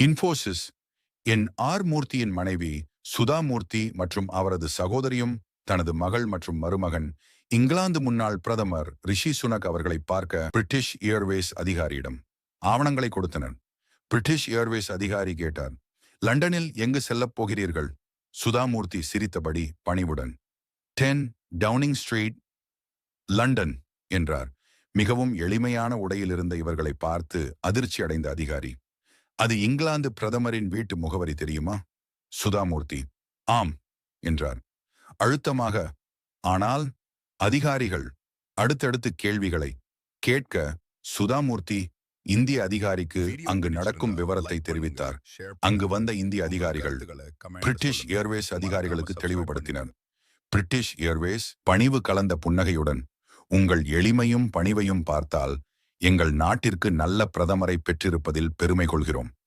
Infosys N R மூர்த்தியின் மனைவி சுதா மூர்த்தி மற்றும் அவரது சகோதரியும் தனது மகள் மற்றும் மருமகன் இங்கிலாந்து முன்னாள் பிரதமர் ரிஷி சுனக் அவர்களை பார்க்க பிரிட்டிஷ் ஏர்வேஸ் அதிகாரியிடம் ஆவணங்களை கொடுத்தனர். பிரிட்டிஷ் ஏர்வேஸ் அதிகாரி கேட்டார் லண்டனில் எங்கு செல்லப் போகிறீர்கள்? சுதாமூர்த்தி சிரித்தபடி பணிவுடன் டென் டவுனிங் ஸ்ட்ரீட் லண்டன் என்றார். மிகவும் எளிமையான உடையில் இருந்த இவர்களை பார்த்து அதிர்ச்சி அடைந்த அதிகாரி அது இங்கிலாந்து பிரதமரின் வீட்டு முகவரி தெரியுமா? சுதாமூர்த்தி. ஆம் என்றார். அழுத்தமாக ஆனால் அதிகாரிகள் அடுத்தடுத்து கேள்விகளை கேட்க சுதாமூர்த்தி இந்திய அதிகாரிக்கு அங்கு நடக்கும் விவரத்தை தெரிவித்தார். அங்கு வந்த இந்திய அதிகாரிகள் பிரிட்டிஷ் ஏர்வேஸ் அதிகாரிகளுக்கு தெளிவுபடுத்தினர். பிரிட்டிஷ் ஏர்வேஸ் பணிவு கலந்த புன்னகையுடன் உங்கள் எளிமையும் பணிவையும் பார்த்தால் எங்கள் நாட்டிற்கு நல்ல பிரதமரை பெற்றிருப்பதில் பெருமை கொள்கிறோம்.